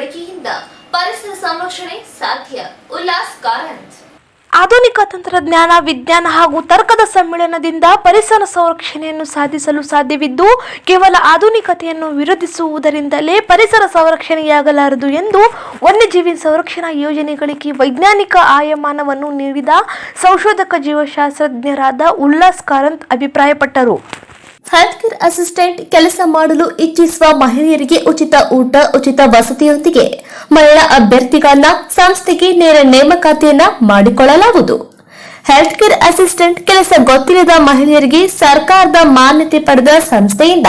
ಅಳವಡಿಕೆಯಿಂದ ಪರಿಸರ ಸಂರಕ್ಷಣೆ ಸಾಧ್ಯ. ಉಲ್ಲಾಸ್ ಕಾರಂತ್. ಆಧುನಿಕ ತಂತ್ರಜ್ಞಾನ, ವಿಜ್ಞಾನ ಹಾಗೂ ತರ್ಕದ ಸಮ್ಮೇಳನದಿಂದ ಪರಿಸರ ಸಂರಕ್ಷಣೆಯನ್ನು ಸಾಧಿಸಲು ಸಾಧ್ಯವಿದ್ದು, ಕೇವಲ ಆಧುನಿಕತೆಯನ್ನು ವಿರೋಧಿಸುವುದರಿಂದಲೇ ಪರಿಸರ ಸಂರಕ್ಷಣೆಯಾಗಲಾರದು ಎಂದು ವನ್ಯಜೀವಿ ಸಂರಕ್ಷಣಾ ಯೋಜನೆಗಳಿಗೆ ವೈಜ್ಞಾನಿಕ ಆಯಮಾನವನ್ನು ನೀಡಿದ ಸಂಶೋಧಕ ಜೀವಶಾಸ್ತ್ರಜ್ಞರಾದ ಉಲ್ಲಾಸ್ ಕಾರಂತ್ ಅಭಿಪ್ರಾಯಪಟ್ಟರು. ಹೆಲ್ತ್ ಕೇರ್ ಅಸಿಸ್ಟೆಂಟ್ ಕೆಲಸ ಮಾಡಲು ಇಚ್ಛಿಸುವ ಮಹಿಳೆಯರಿಗೆ ಉಚಿತ ಊಟ, ಉಚಿತ ವಸತಿಯೊಂದಿಗೆ ಮಹಿಳಾ ಅಭ್ಯರ್ಥಿಗಳನ್ನ ಸಂಸ್ಥೆಗೆ ನೇರ ನೇಮಕಾತಿಯನ್ನ ಮಾಡಿಕೊಳ್ಳಲಾಗುವುದು. ಹೆಲ್ತ್ ಕೇರ್ ಅಸಿಸ್ಟೆಂಟ್ ಕೆಲಸ ಗೊತ್ತಿಲ್ಲದ ಮಹಿಳೆಯರಿಗೆ ಸರ್ಕಾರದ ಮಾನ್ಯತೆ ಪಡೆದ ಸಂಸ್ಥೆಯಿಂದ